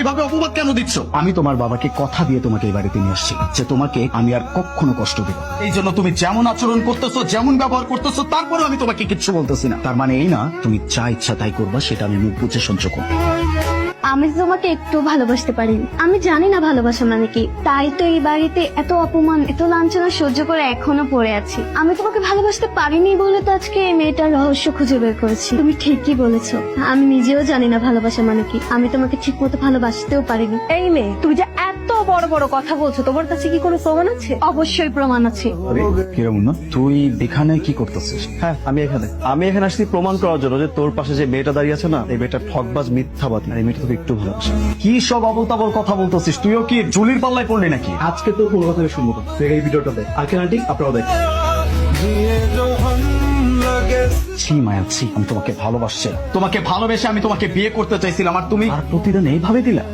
এভাবে অপবাদ কেন দিচ্ছ? আমি তোমার বাবাকে কথা দিয়ে তোমাকে এই বাড়িতে নিয়ে আসছি যে তোমাকে আমি আর কখনো কষ্ট দেব এই জন্য তুমি যেমন আচরণ করতেছো যেমন ব্যবহার করতেছো তারপরে আমি তোমাকে কিচ্ছু বলতেছি না। তার মানে এই না তুমি যা ইচ্ছা তাই করবা সেটা আমি মুখ বুঝে সহ্য করব। আমি তো তোমাকে একটু ভালোবাসতে পারি। আমি জানি না ভালোবাসা মানে কি। তাই তো এই বাড়িতে এত অপমান, এত লাঞ্ছনা সহ্য করে এখনও পড়ে আছি। আমি তোমাকে ভালোবাসতে পারিনি বলে তো আজকে এই মেয়েটার রহস্য খুঁজে বের করেছি। তুমি ঠিকই বলেছ। আমি নিজেও জানি না ভালোবাসা মানে কি। আমি তোমাকে ঠিক মতো ভালোবাসতেও পারিনি। এই মেয়ে, তুমি যে এত বড় বড় কথা বলছো। তোমার কাছে কি কোনো প্রমাণ আছে? অবশ্যই প্রমাণ আছে। কিরম না তুই এখানে কি করতেছিস? হ্যাঁ আমি এখানে। আমি এখানে আসছি প্রমাণ করার জন্য যে তোর পাশে যে মেয়েটা দাঁড়িয়ে আছে না এই মেয়েটা ঠকবাজ মিথ্যাবাদী। এই মেয়েটা তোকে একটু ভালোবাসে। কি সব কথা বলতেছিস? তুইও কি জুলির পাল্লায় পড়লি নাকি? আজকে তোর কোনো কথা আমি শুনব না। তুই এই ভিডিওটা দেখ। আর কেন আন্টি আপনারাও দেখ ছি মায়া ছি আমি তোমাকে ভালোবাসছি তোমাকে ভালোবেসে আমি তোমাকে বিয়ে করতে চাইছিলাম আর তুমি? আর প্রতিদিন এইভাবে দিলা?